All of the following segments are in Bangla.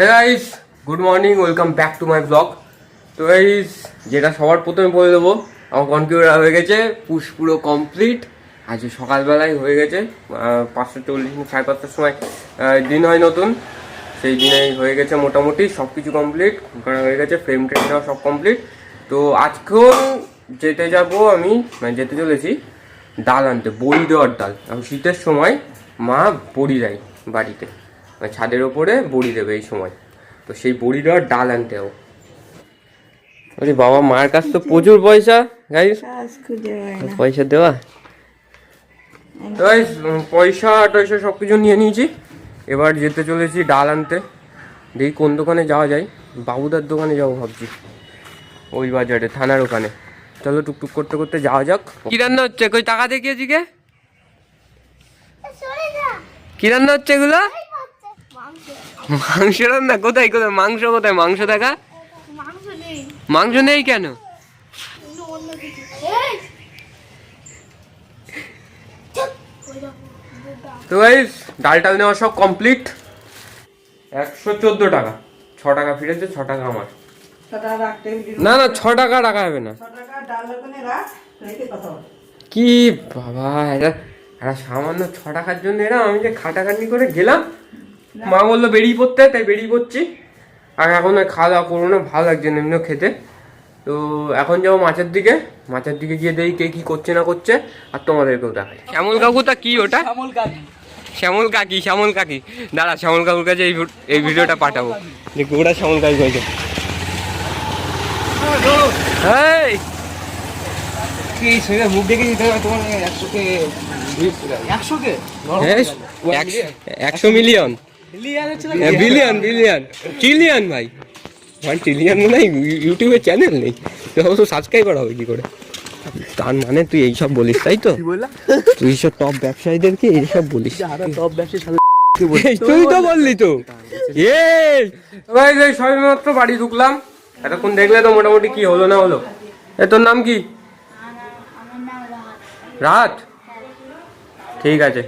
Hey guys good morning welcome back to my blog তো গাইস যেটা সবার প্রথমে বলে দেবো, আমার কনফিউর হয়ে গেছে পুশ পুরো কমপ্লিট আজ সকালবেলায় হয়ে গেছে পাঁচশো চল্লিশ সাড়ে পাঁচটার সময় দিন হয় নতুন। সেই দিনেই হয়ে গেছে মোটামুটি সব কিছু কমপ্লিট করা হয়ে গেছে ফ্রেম ট্রেম সব কমপ্লিট তো আজকেও যেতে যাব আমি মানে যেতে চলেছি, ডাল আনতে বড়ি দেওয়ার ডাল। এখন শীতের সময় মা বড়ি দেয় বাড়িতে। মানে ছাদের ওপরে বড়ি দেবে এই সময়। তো সেই বড়ি দেওয়ার ডাল আনতে যাব। আরে বাবা, মার কাছ তো প্রচুর পয়সা গাইস পয়সা দেওয়া। গাইস পয়সা টয়সা সব কিছু নিয়ে নিয়েছি। এবার যেতে চলেছি ডাল আনতে। দেখি কোন দোকানে যাওয়া যায়। বাবুদার দোকানে যাব ভাবছি। ওই বাজারে, থানার ওখানে। চলো টুকটুক করতে করতে যাওয়া যাক। কি রান্না হচ্ছে? কই টাকা দেখিয়েছি কে? কি রান্না হচ্ছে এগুলো? মাংস রান্না কোথায় কোথায়? মাংস কোথায়? মাংস দেখা? মাংস নেই। কেন? তো গাইস ডাল। টাল নেওয়া সব কমপ্লিট একশো চোদ্দ টাকা। ছ টাকা ফিরেছে ছ টাকা আমার। না না ছ টাকা টাকা হবে না। কি বাবা এটা একটা সামান্য ছ টাকার জন্য এরা আমি যে খাটাখাটি করে গেলাম মা বলল বেরিয়ে পড়তে তাই বেরিয়ে পড়ছি। আর এখন আর খাওয়া দাওয়া করব না ভালো লাগছে না এমনিও খেতে। তো এখন যাব মাছের দিকে। মাছের দিকে গিয়ে দেখি কে কি করছে না করছে আর তোমাদেরকেও দেখাই। শ্যামল কাকু তা কি ওটা? শ্যামল কাকি। শ্যামল কাকি শ্যামল কাকি। দাঁড়া শ্যামল কাকুর কাছে এই এই ভিডিওটা পাঠাবো। দেখি ওটা শ্যামল কাকি হয়েছে। হ্যাঁ, একশো মিলিয়ন বিলিয়ন বিলিয়ন ট্রিলিয়ন ভাই। ওয়ান ট্রিলিয়ন মনে হয় ইউটিউবে চ্যানেল নেই। অবশ্য সাবস্ক্রাইব করা হবে কি করে? তার মানে তুই এইসব বলিস তাই তো? তুই সব টপ ব্যবসায়ীদেরকে এইসব বলিস? টপ ব্যবসা সাথে এই তুই তো বললি তো। এই ভাই এই সবে বাড়ি ঢুকলাম। এতক্ষণ দেখলে তো মোটামুটি কি হলো না হলো। এ তোর নাম কি? আমার নাম রাহাত। রাত ঠিক আছে।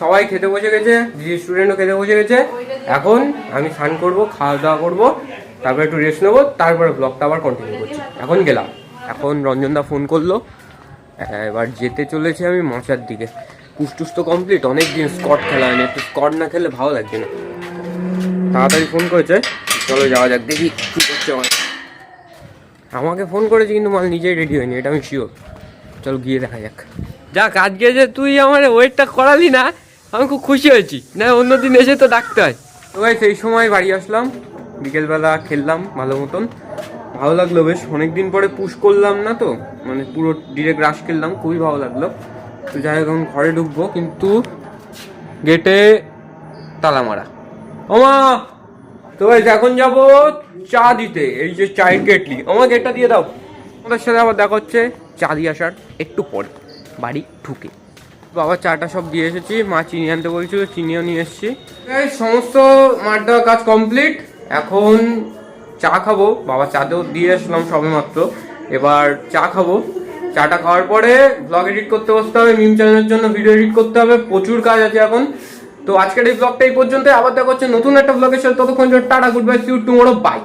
সবাই খেতে বসে গেছে স্টুডেন্টও খেতে বসে গেছে। এখন আমি স্নান করব খাওয়া দাওয়া করব তারপরে একটু রেস্ট নেব তারপরে ব্লগটা আবার কন্টিনিউ করছি। এখন গেলাম। এখন রঞ্জনদা ফোন করল। হ্যাঁ, এবার যেতে চলেছি আমি মাচার দিকে। পুষ্টুস তো কমপ্লিট অনেক দিন স্কট খেলা হয়নি। একটু স্কট না খেলে ভালো লাগছে না। তাড়াতাড়ি ফোন করেছে। চলো যাওয়া যাক দেখি কি করছে আমার আমাকে ফোন করেছে কিন্তু মাল নিজেই রেডি হয়নি এটা আমি শিওর চলো গিয়ে দেখা যাক। যাক, আজকে যে তুই আমার ওয়েটটা করালি না, আমি খুব খুশি হয়েছি। না অন্যদিন এসে তো ডাকতে হয়। তো ভাই সেই সময় বাড়ি আসলাম, বিকেলবেলা খেললাম ভালো মতন। ভালো লাগল বেশ অনেক দিন পরে পুশ করলাম না তো মানে পুরো ডিরেক্ট রাশ খেললাম, খুবই ভালো লাগল। তো যাই হোক, এখন ঘরে ঢুকবো, কিন্তু গেটে তালা মারা। ওমা! তো ভাই এখন যাব চা দিতে, এই যে চায়ের কেটলি। আমার গেটটা দিয়ে দাও। আমাদের সাথে আবার দেখা হচ্ছে, চা দিয়ে আসার একটু পরে। বাড়ি ঢুকে। বাবা, চাটা সব দিয়ে এসেছি। মা চিনি আনতে বলছিল, চিনিও নিয়ে এসেছি। সমস্ত মাঠ দেওয়ার কাজ কমপ্লিট। এখন চা খাব। বাবা, চাতেও দিয়ে আসলাম সবে মাত্র এবার চা খাব। চাটা খাওয়ার পরে ব্লগ এডিট করতে বসতে হবে মিম চ্যানেলের জন্য ভিডিও এডিট করতে হবে। প্রচুর কাজ আছে এখন। তো আজকের এই ব্লগটা এই পর্যন্ত আবার দেখা হচ্ছে নতুন একটা ব্লগের সাথে। ততক্ষণ tata good bye see you tomorrow bye